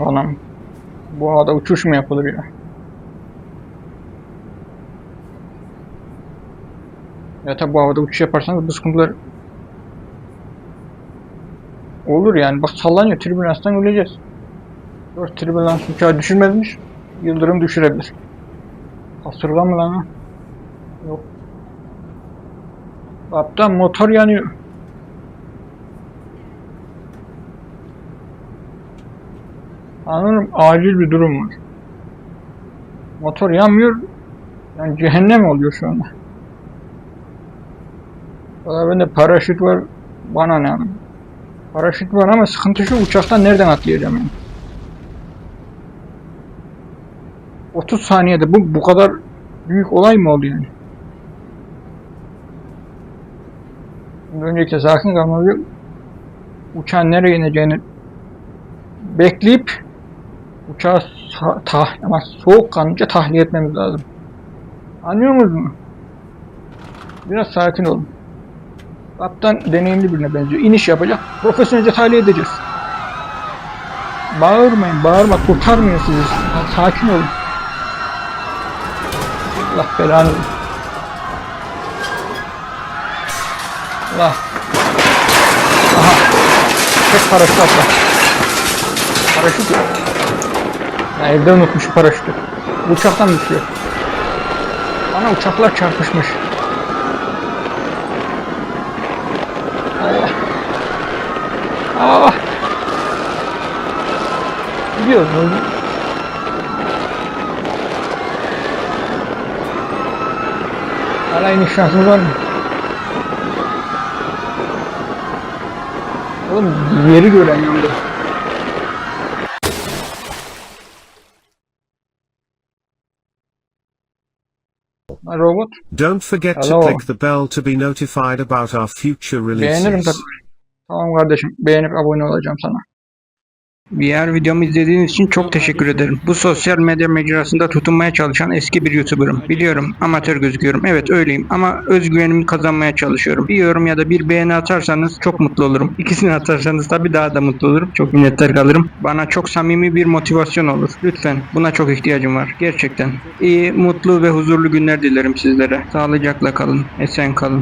Anam. Bu havada uçuş mu yapılır ya? Ya tabi bu havada uçuş yaparsanız bu sıkıntılar olur yani. Bak sallanıyor. Tribülanstan öleceğiz. Dört tribülans uçağı düşürmezmiş. Yıldırım düşürebilir. Kasırga mı lan? o? Yok. Kaptan motor yanıyor. Anladım. Acil bir durum var. Motor yanmıyor. Yani cehennem oluyor şu anda. Valla bende paraşüt var. Bana ne yani? Paraşüt var ama sıkıntı şu uçaktan nereden atlayacağım yani? 30 saniyede bu bu kadar büyük olay mı oldu yani? Öncelikle sakin kalmalı. Uçağın nereye ineceğini bekleyip uçağı tah ama soğukkanlıca tahliye etmemiz lazım. Anlıyor musunuz? Biraz sakin olun. Kaptan deneyimli birine benziyor. İniş yapacak. Profesyonelce tahliye edeceğiz. Bağırmayın, bağırma. Kurtarmıyor sizi. Sakin olun. Allah belanı. Allah. Aha. Tek paraşüt atla. Paraşüt yok. Ya evde unutmuş paraşütü. Uçaktan düşüyor. Bana uçaklar çarpışmış. Allah. Allah. Gidiyoruz. Hala iniş şansımız var mı? Oğlum yeri gören yandı. Robot. Don't forget to Hello. click the bell to be notified about our future Beğenirim releases. tabii. Tamam kardeşim. Beğenip abone olacağım sana. Diğer videomu izlediğiniz için çok teşekkür ederim. Bu sosyal medya mecrasında tutunmaya çalışan eski bir YouTuber'ım. Biliyorum amatör gözüküyorum. Evet öyleyim ama özgüvenimi kazanmaya çalışıyorum. Bir yorum ya da bir beğeni atarsanız çok mutlu olurum. İkisini atarsanız tabii daha da mutlu olurum. Çok minnettar kalırım. Bana çok samimi bir motivasyon olur. Lütfen buna çok ihtiyacım var. Gerçekten. İyi, mutlu ve huzurlu günler dilerim sizlere. Sağlıcakla kalın. Esen kalın.